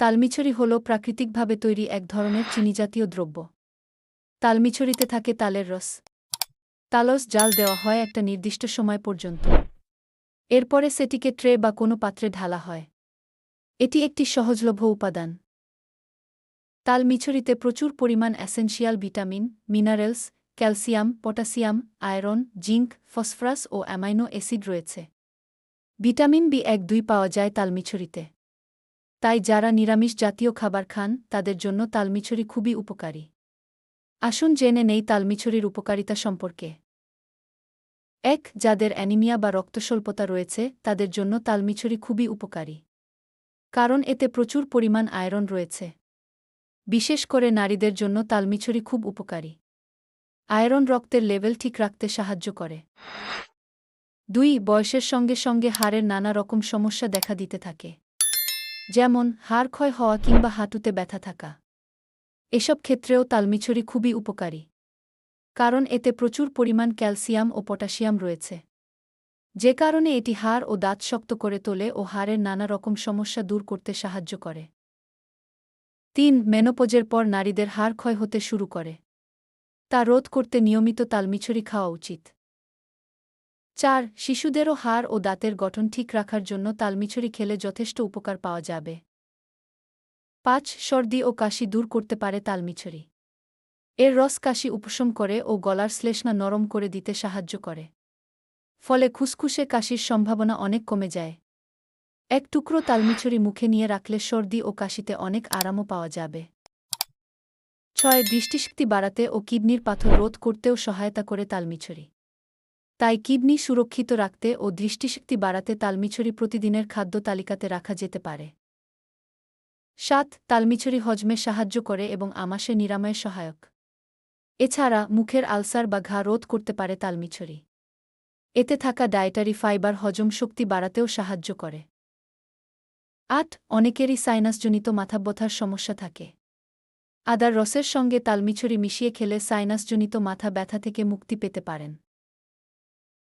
তালমিছরি হল প্রাকৃতিকভাবে তৈরি এক ধরনের চিনিজাতীয় দ্রব্য। তালমিছরিতে থাকে তালের রস। তালস জাল দেওয়া হয় একটা নির্দিষ্ট সময় পর্যন্ত। এরপরে সেটিকে ট্রে বা কোনো পাত্রে ঢালা হয়। এটি একটি সহজলভ্য উপাদান। তাল মিছরিতে প্রচুর পরিমাণ essential vitamin, minerals, calcium, potassium, iron, zinc, phosphorus ও অ্যামাইনো অ্যাসিড রয়েছে। ভিটামিন বি এক দুই পাওয়া যায় তালমিছরিতে। তাই যারা নিরামিষ জাতীয় খাবার খান, তাদের জন্য তালমিছরি খুবই উপকারী। আসুন জেনে নেই তালমিছরির উপকারিতা সম্পর্কে। এক, যাদের অ্যানিমিয়া বা রক্তস্বল্পতা রয়েছে, তাদের জন্য তালমিছরি খুবই উপকারী। কারণ এতে প্রচুর পরিমাণ আয়রন রয়েছে। বিশেষ করে নারীদের জন্য তালমিছরি খুব উপকারী। আয়রন রক্তের লেভেল ঠিক রাখতে সাহায্য করে। দুই, বয়সের সঙ্গে সঙ্গে হাড়ের নানা রকম সমস্যা দেখা দিতে থাকে। যেমন, হাড় ক্ষয় হওয়া কিংবা হাঁটুতে ব্যথা থাকা। এসব ক্ষেত্রেও তালমিছরি খুবই উপকারী। কারণ এতে প্রচুর পরিমাণ ক্যালসিয়াম ও পটাশিয়াম রয়েছে। যে কারণে এটি হাড় ও দাঁত শক্ত করে তোলে ও হাড়ের নানা রকম সমস্যা দূর করতে সাহায্য করে। তিন, মেনোপোজের পর নারীদের হাড় ক্ষয় হতে শুরু করে। তা রোধ করতে নিয়মিত তালমিছরি খাওয়া উচিত। চার, শিশুদেরও হাড় ও দাঁতের গঠন ঠিক রাখার জন্য তালমিছরি খেলে যথেষ্ট উপকার পাওয়া যাবে। পাঁচ, সর্দি ও কাশি দূর করতে পারে তালমিছড়ি। এর রস কাশি উপশম করে ও গলার শ্লেষ্মা নরম করে দিতে সাহায্য করে। ফলে খুসখুসে কাশির সম্ভাবনা অনেক কমে যায়। এক টুকরো তালমিছরি মুখে নিয়ে রাখলে সর্দি ও কাশিতে অনেক আরামও পাওয়া যাবে। ছয়, দৃষ্টিশক্তি বাড়াতে ও কিডনির পাথর রোধ করতেও সহায়তা করে তালমিছরি তাই কিডনি সুরক্ষিত রাখতে ও দৃষ্টিশক্তি বাড়াতে তালমিছরি প্রতিদিনের খাদ্য তালিকাতে রাখা যেতে পারে। সাত তালমিছরি হজমে সাহায্য করে এবং আমাশে নিরাময়ে সহায়ক। এছাড়া মুখের আলসার বা ঘা রোধ করতে পারে তালমিছরি এতে থাকা ডায়েটারি ফাইবার হজম শক্তি বাড়াতেও সাহায্য করে। আট, অনেকেরই সাইনাসজনিত মাথাব্যথার সমস্যা থাকে। আদার রসের সঙ্গে তালমিছরি মিশিয়ে খেলে সাইনাসজনিত মাথা ব্যথা থেকে মুক্তি পেতে পারেন।